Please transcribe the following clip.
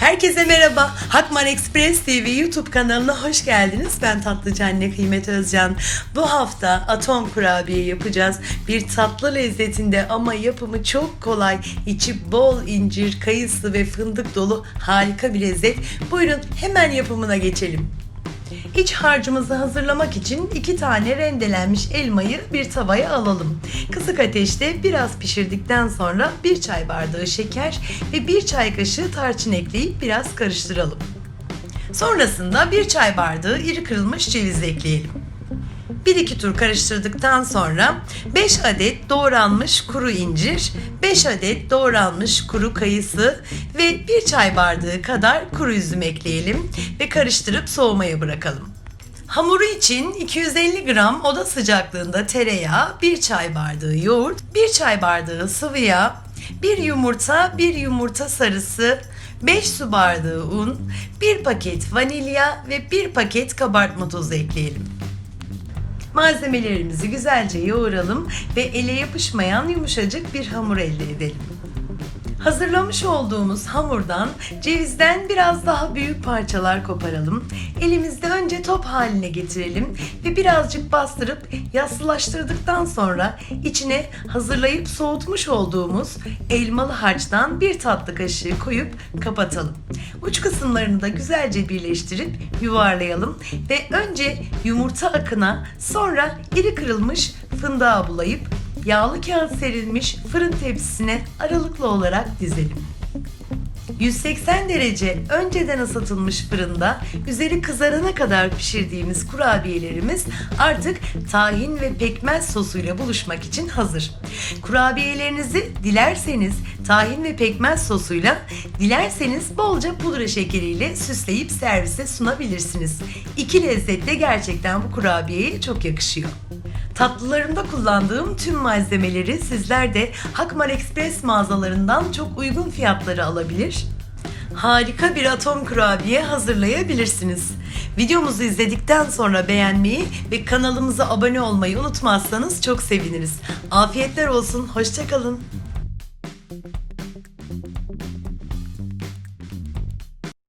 Herkese merhaba. Hakmar Express TV YouTube kanalına hoş geldiniz. Ben tatlıcı anne Kıymet Özcan. Bu hafta atom kurabiye yapacağız. Bir tatlı lezzetinde ama yapımı çok kolay. İçi bol incir, kayısı ve fındık dolu harika bir lezzet. Buyurun hemen yapımına geçelim. İç harcımızı hazırlamak için iki tane rendelenmiş elmayı bir tavaya alalım. Kısık ateşte biraz pişirdikten sonra bir çay bardağı şeker ve bir çay kaşığı tarçın ekleyip biraz karıştıralım. Sonrasında bir çay bardağı iri kırılmış ceviz ekleyelim. 1-2 tur karıştırdıktan sonra 5 adet doğranmış kuru incir, 5 adet doğranmış kuru kayısı ve 1 çay bardağı kadar kuru üzüm ekleyelim ve karıştırıp soğumaya bırakalım. Hamuru için 250 gram oda sıcaklığında tereyağı, 1 çay bardağı yoğurt, 1 çay bardağı sıvı yağ, 1 yumurta, 1 yumurta sarısı, 5 su bardağı un, 1 paket vanilya ve 1 paket kabartma tozu ekleyelim. Malzemelerimizi güzelce yoğuralım ve ele yapışmayan yumuşacık bir hamur elde edelim. Hazırlamış olduğumuz hamurdan cevizden biraz daha büyük parçalar koparalım. Elimizde önce top haline getirelim ve birazcık bastırıp yassılaştırdıktan sonra içine hazırlayıp soğutmuş olduğumuz elmalı harçtan bir tatlı kaşığı koyup kapatalım. Uç kısımlarını da güzelce birleştirip yuvarlayalım ve önce yumurta akına sonra iri kırılmış fındığa bulayıp yağlı kağıt serilmiş fırın tepsisine aralıklı olarak dizelim. 180 derece önceden ısıtılmış fırında üzeri kızarana kadar pişirdiğimiz kurabiyelerimiz artık tahin ve pekmez sosuyla buluşmak için hazır. Kurabiyelerinizi dilerseniz tahin ve pekmez sosuyla, dilerseniz bolca pudra şekeriyle süsleyip servise sunabilirsiniz. İki lezzet de gerçekten bu kurabiyeye çok yakışıyor. Tatlılarımda kullandığım tüm malzemeleri sizler de Hakmar Express mağazalarından çok uygun fiyatları alabilir. Harika bir atom kurabiye hazırlayabilirsiniz. Videomuzu izledikten sonra beğenmeyi ve kanalımıza abone olmayı unutmazsanız çok seviniriz. Afiyetler olsun, hoşçakalın.